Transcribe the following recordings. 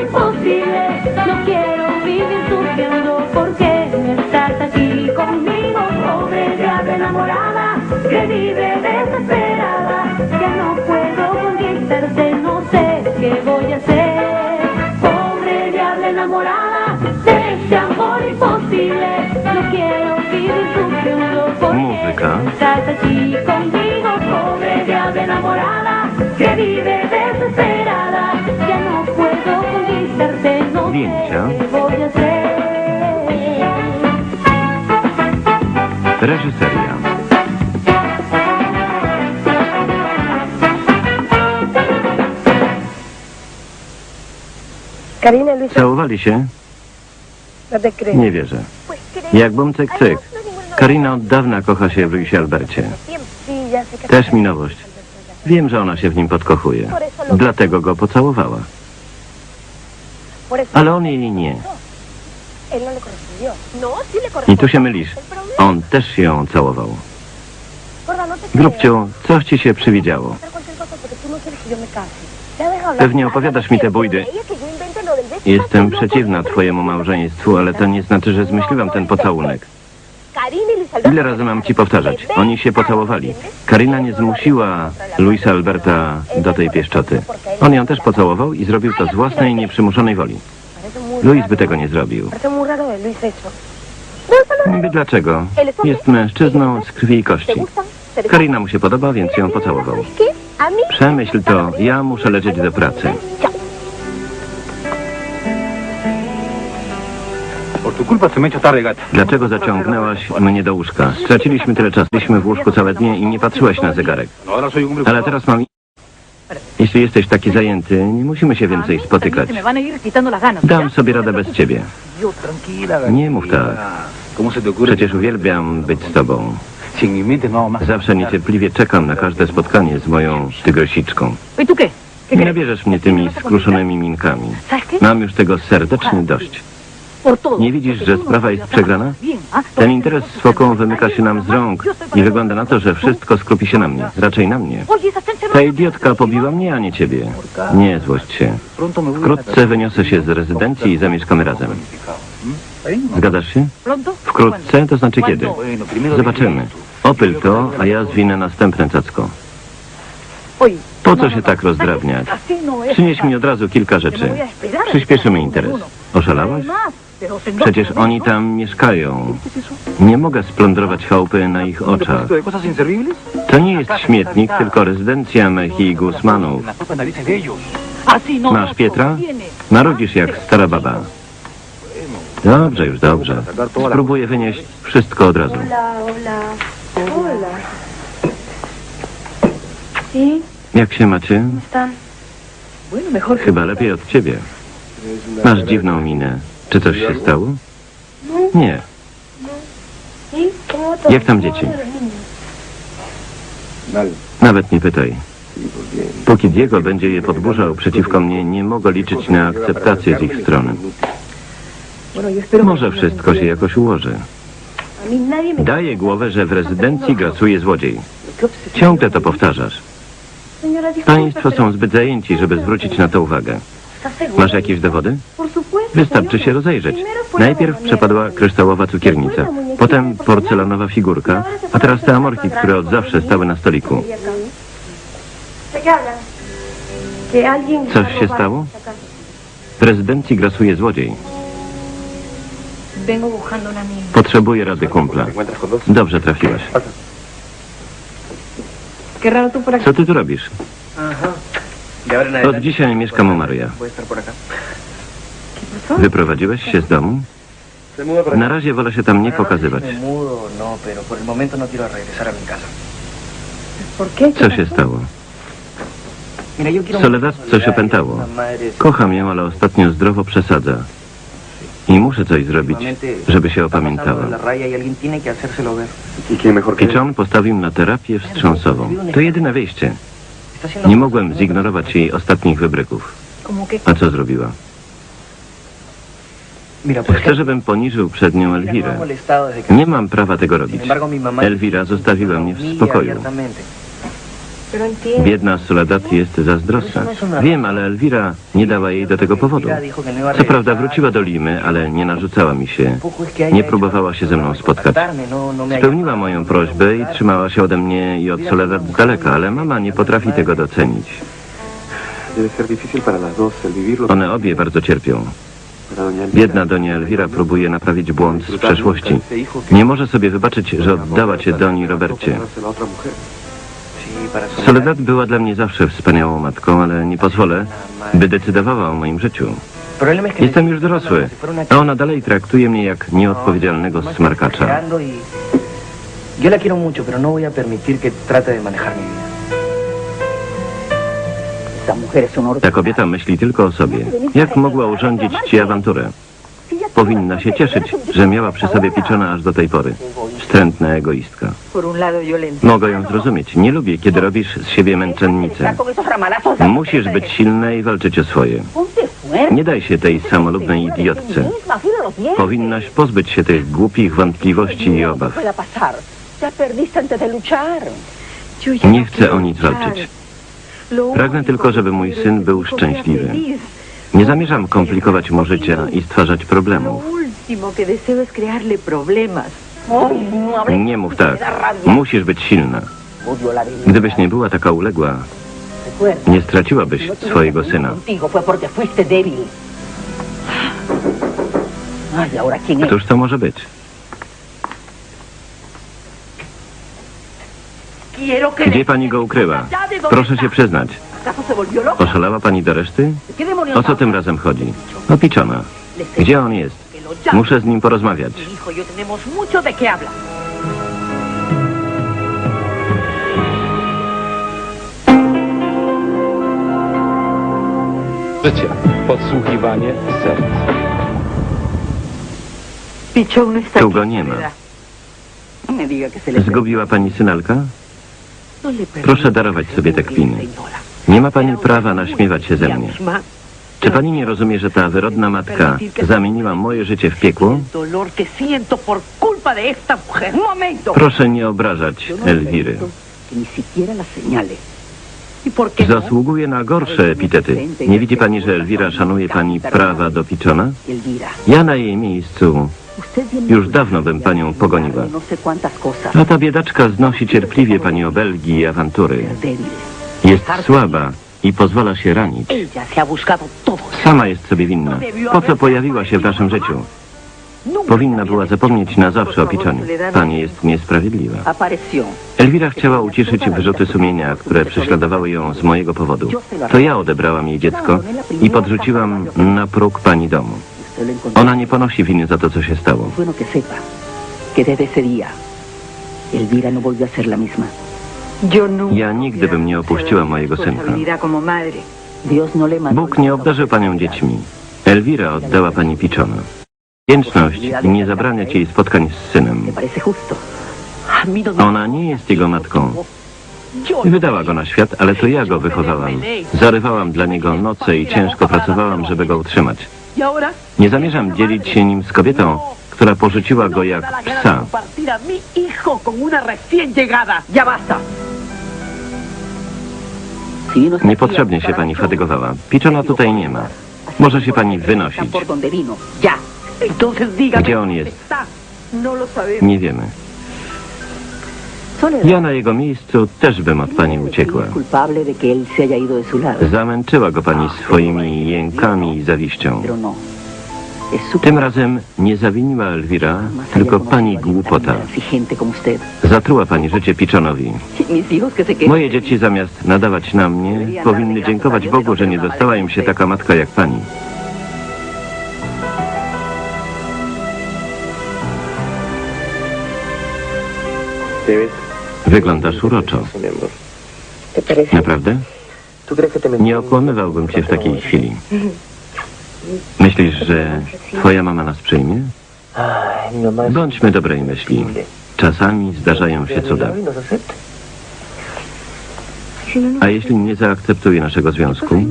imposible, no quiero vivir sufriendo porque no estás aquí conmigo, pobre diablo enamorada, que vive desesperada, ya no puedo conquistarte, no sé qué voy a hacer, pobre diablo enamorada, de este amor imposible, no quiero vivir sufriendo porque no estás aquí conmigo. Sé Zdjęcia. qué voy a hacer. Reżyseria. Całowali się? Nie wierzę. Jak bum cyk cyk. Karina od dawna kocha się w Luisie Albercie. Też mi nowość. Wiem, że ona się w nim podkochuje. Dlatego go pocałowała. Ale on jej nie. no. No, I tu się mylisz. On też się ją całował. No. Grubciu, coś ci się przywidziało. Pewnie opowiadasz mi te bójdy. Jestem przeciwna twojemu małżeństwu, ale to nie znaczy, że zmyśliłam ten pocałunek. Karina y Luis Alberto. Ile razy mam ci powtarzać? Oni się pocałowali. Karina nie zmusiła Luisa Alberta do tej pieszczoty. On ją też pocałował i zrobił to z własnej nieprzymuszonej woli. Luis by tego nie zrobił. Niby dlaczego? Jest mężczyzną z krwi i ¿Te kości. Karina mu się podoba, więc ją pocałował. Przemyśl to, ja muszę lecieć do pracy. Dlaczego zaciągnęłaś mnie do łóżka? Straciliśmy tyle czasu. Byliśmy w łóżku całe dnie i nie patrzyłaś na zegarek. No, hombre Ale teraz mam... Jeśli jesteś taki zajęty, nie musimy się więcej spotykać. Dam sobie radę bez ciebie. Nie mów tak. Przecież uwielbiam być z tobą. No. Zawsze niecierpliwie czekam na każde spotkanie z moją. ¿Qué Nie nabierzesz mnie tymi skruszonymi minkami. Mam już tego serdecznie dość. Nie widzisz, że sprawa jest przegrana? Ten interes z foką wymyka się nam z rąk i wygląda na to, że wszystko skrupi się na mnie. Raczej na mnie. Ta idiotka pobiła mnie, a nie ciebie. Nie złość się. Wkrótce wyniosę się z rezydencji i zamieszkamy razem. Zgadzasz się? Wkrótce, to znaczy kiedy? Zobaczymy. Opyl to, a ja zwinę następne cacko. Po co się tak rozdrabniać? Przynieś mi od razu kilka rzeczy. Przyspieszymy interes. Oszalałaś? Przecież oni tam mieszkają. Nie mogę splądrować chałupy na ich oczach. To nie jest śmietnik, tylko rezydencja Mechi i Guzmanów. Masz Pietra? Marudzisz jak stara baba. Dobrze, już dobrze. Spróbuję wynieść wszystko od razu. Jak się macie? Chyba lepiej od ciebie. Masz dziwną minę. Czy coś się stało? Nie. Jak tam dzieci? Nawet nie pytaj. Póki Diego będzie je podburzał przeciwko mnie, nie mogę liczyć na akceptację z ich strony. Może wszystko się jakoś ułoży. Daję głowę, że w rezydencji grasuje złodziej. Ciągle to powtarzasz. Państwo są zbyt zajęci, żeby zwrócić na to uwagę. Masz jakieś dowody? Wystarczy się rozejrzeć. Najpierw przepadła kryształowa cukiernica, potem porcelanowa figurka, a teraz te amorki, które od zawsze stały na stoliku. Coś się stało? esta casa. W rezydencji grasuje złodziej. Potrzebuję rady kumpla. Dobrze trafiłaś. Co ty tu robisz? Od dzisiaj mieszkam u Maria. voy a estar por acá. Wyprowadziłeś się z domu? Na razie wolę się tam nie pokazywać. No, no. Co się stało? Soledad coś opętało. Kocham ją, ale ostatnio zdrowo przesadza. I muszę coś zrobić, żeby się opamiętała. Y alguien tiene que hacérselo ver. ¿Y quién mejor Pichon postawił na terapię wstrząsową. To jedyne wyjście. Nie mogłem zignorować jej ostatnich wybryków. A co zrobiła? Chcę, żebym poniżył przed nią no Elwirę. Nie mam prawa tego robić. Elwira zostawiła mnie w spokoju. Biedna Soledad jest zazdrosna. Wiem, ale Elwira nie dała jej do tego powodu. No Co prawda wróciła do Limy, ale nie narzucała mi się. Nie próbowała się ze mną spotkać. no- no Spełniła moją prośbę i trzymała się ode mnie i od Soledad z daleka, ale mama nie potrafi tego docenić. One obie bardzo cierpią. Biedna Donia Elwira próbuje naprawić błąd z przeszłości. Nie może sobie wybaczyć, że oddała cię Doni Robercie. Soledad była dla mnie zawsze wspaniałą matką, ale nie pozwolę, by decydowała o moim życiu. Jestem już dorosły, a ona dalej traktuje mnie jak nieodpowiedzialnego smarkacza. La quiero mucho, pero no voy a permitir que trate de manejar mi vida. Ta kobieta myśli tylko o sobie. Jak mogła urządzić ci awanturę? Powinna się cieszyć, że miała przy sobie piczona aż do tej pory. Wstrętna egoistka. Mogę ją zrozumieć. Nie lubię, kiedy robisz z siebie męczennicę. Musisz być silna i walczyć o swoje. Nie daj się tej samolubnej idiotce. Powinnaś pozbyć się tych głupich wątpliwości i obaw. Nie no chcę o nic walczyć. Pragnę tylko, żeby mój syn był szczęśliwy. Nie zamierzam komplikować mu życia i stwarzać problemów. Nie mów tak. Musisz być silna. Gdybyś nie była taka uległa, nie straciłabyś swojego syna. Któż to może być? Quiero que Gdzie pani go ukryła? Proszę się przyznać. ¿Acaso se volvió loco? Oszalała pani do reszty? ¿Qué demonios O co tym razem chodzi? O piczona. Gdzie on jest? Muszę z nim porozmawiać. Życie. Podsłuchiwanie serc. Tu go nie ma. Zgubiła pani synalka? Proszę darować sobie te señora. Nie ma pani prawa naśmiewać się ze mnie. Czy pani nie rozumie, że ta wyrodna matka zamieniła moje życie w piekło? Proszę nie obrażać Elwiry. Zasługuje na gorsze epitety. Nie widzi pani, że Elwira szanuje pani prawa do piczona? Ja na jej miejscu już dawno bym panią pogoniła. A ta biedaczka znosi cierpliwie pani obelgi i awantury. Jest słaba i pozwala się ranić. Sama jest sobie winna. Po co pojawiła się w naszym życiu? Powinna była zapomnieć na zawsze o piczoniu. Pani jest niesprawiedliwa. Elwira chciała uciszyć wyrzuty sumienia, które prześladowały ją z mojego powodu. To ja odebrałam jej dziecko i podrzuciłam na próg pani domu. Ona nie ponosi winy za to, co się stało. Es bueno que sepa que desde ese día Elvira no volvió a ser la misma. Ja nigdy bym nie opuściła mojego synka. Dios no le mandó Bóg nie obdarzył panią dziećmi. Elwira oddała pani piczona. Wdzięczność nie zabrania ci jej spotkań z synem. No Ona nie jest jego matką. Yo no Wydała go na świat, ale to ja go wychowałam. Zarywałam dla niego noce i ciężko pracowałam, żeby go utrzymać. Nie zamierzam dzielić się nim z kobietą, która porzuciła go jak psa. Niepotrzebnie się pani fatygowała. Piczona tutaj nie ma. Może się pani wynosić. Gdzie on jest? No sabemos. Nie wiemy. Ja na jego miejscu też bym od pani uciekła. Zamęczyła go pani swoimi jękami i zawiścią. Tym razem nie zawiniła Elwira, tylko pani głupota. Zatruła pani życie Piczonowi. Moje dzieci zamiast nadawać na mnie, powinny dziękować Bogu, że nie dostała im się taka matka jak pani. Wyglądasz uroczo. Naprawdę? Nie okłamywałbym cię w takiej chwili. Myślisz, że twoja mama nas przyjmie? Bądźmy dobrej myśli. Czasami zdarzają się cuda. A jeśli nie zaakceptuje naszego związku,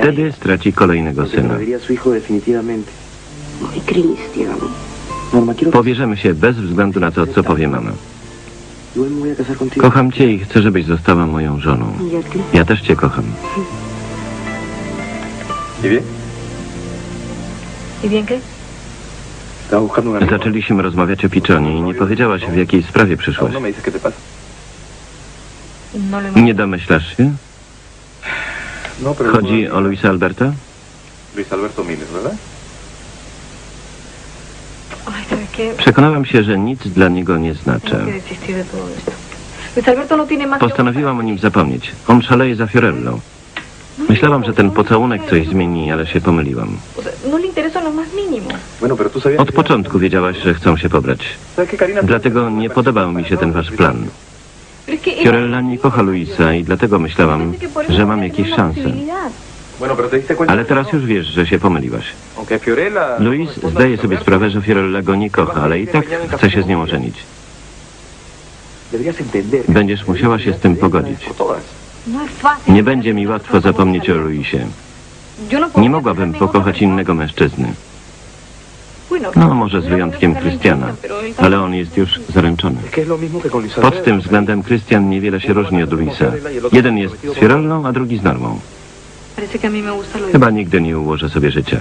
wtedy straci kolejnego syna. Pobierzemy się bez względu na to, co powie mama. Kocham cię i chcę, żebyś została moją żoną. Ja też cię kocham. Zaczęliśmy rozmawiać o Piczonie i nie powiedziałaś, w jakiej sprawie przyszłaś. no. No le Nie domyślasz się? No. Chodzi o Luisa Alberta? Luis Alberto. Przekonałam się, że nic dla niego nie znaczę. Postanowiłam o nim zapomnieć. On szaleje za Fiorello. Myślałam, że ten pocałunek coś zmieni, ale się pomyliłam. No. Od początku wiedziałaś, że chcą się pobrać. Dlatego nie podobał mi się ten wasz plan. Fiorella nie kocha Luisa i dlatego myślałam, że mam podía jakieś szanse. Ale teraz już wiesz, że się pomyliłaś. Luis zdaje sobie sprawę, że Fiorella go nie kocha, ale i tak chce się z nią ożenić. Będziesz musiała się z tym pogodzić. No. Nie będzie mi łatwo zapomnieć o Luisie. No Nie mogłabym pokochać innego mężczyzny. Bueno, No, może z wyjątkiem Krystiana, ale on jest już zaręczony. Pod tym względem Krystian niewiele się różni od Luisa. Jeden jest z Fiorellą, a drugi z Normą. Chyba nigdy nie ułożę sobie życia.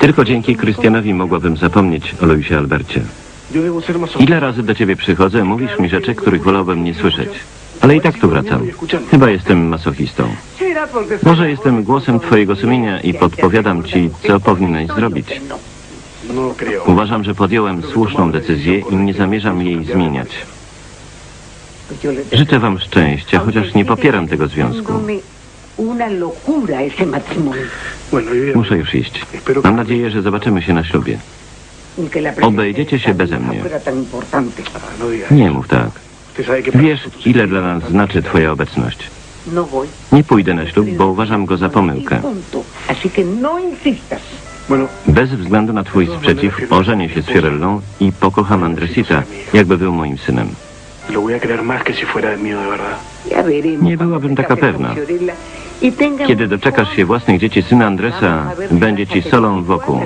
Tylko dzięki Krystianowi mogłabym zapomnieć o Luisie Albercie. Ile razy do ciebie przychodzę, mówisz mi rzeczy, których wolałbym nie słyszeć. Ale i tak tu wracam. Chyba jestem masochistą. Może jestem głosem twojego sumienia i podpowiadam ci, co powinieneś zrobić. Uważam, że podjąłem słuszną decyzję i nie zamierzam jej zmieniać. Życzę wam szczęścia, chociaż nie popieram tego związku. Muszę już iść. Mam nadzieję, że zobaczymy się na ślubie. Obejdziecie się beze mnie. Nie mów tak. Wiesz, ile dla nas znaczy twoja obecność. No. Nie pójdę na ślub, bo uważam go za pomyłkę. No Bez względu na twój sprzeciw, ożenię się z Fiorellą i pokocham Andresita, jakby był moim synem. Nie byłabym taka pewna. Y Kiedy doczekasz się własnych dzieci syna Andresa, będzie ci solą wokół.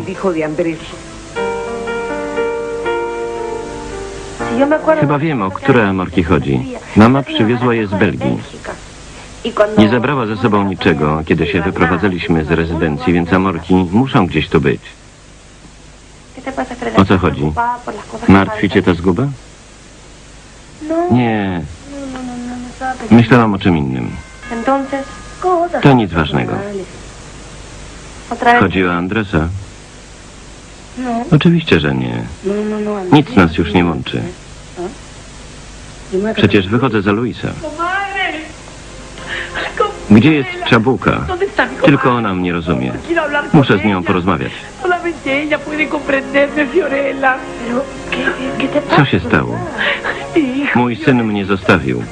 Chyba wiem, o które amorki chodzi. Mama przywiozła je z Belgii. Nie zabrała ze sobą niczego, kiedy się wyprowadzaliśmy z rezydencji, więc amorki muszą gdzieś tu być. O co chodzi? Martwi cię ta zguba? Nie, myślałam o czym innym. To nic ważnego. Chodzi o Andresa? Oczywiście, że nie. Nic nas już nie łączy. Przecież wychodzę za Luisa. Gdzie jest Czabułka? Tylko ona mnie rozumie. Muszę z nią porozmawiać. Co się stało? Mój syn mnie zostawił.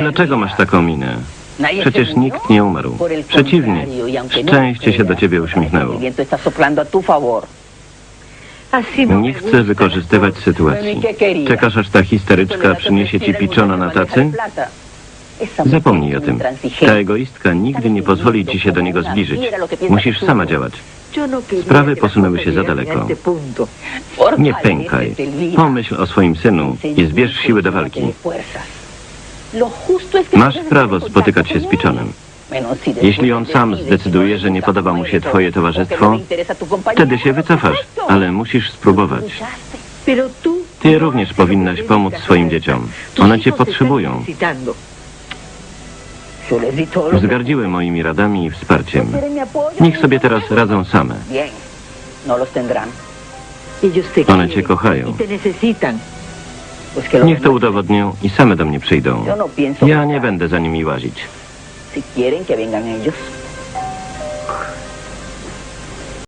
Dlaczego masz taką minę? Przecież nikt nie umarł. Przeciwnie, no szczęście się do ciebie uśmiechnęło. No Nie chcę wykorzystywać sytuacji. Czekasz aż ta histeryczka przyniesie ci piczona na tacy? Zapomnij o tym. Ta egoistka nigdy nie pozwoli ci się do niego zbliżyć. Musisz sama działać. Sprawy posunęły się za daleko. Nie pękaj. Pomyśl o swoim synu i zbierz siły do walki. Masz prawo spotykać się z Piczonem. Jeśli on sam zdecyduje, że nie podoba mu się twoje towarzystwo, wtedy się wycofasz, ale musisz spróbować. Ty również powinnaś pomóc swoim dzieciom. One cię potrzebują. Wzgardziły moimi radami i wsparciem. Niech sobie teraz radzą same. No One cię kochają. Niech to udowodnią i same do mnie przyjdą. Yo no Ja nie będę za nimi łazić.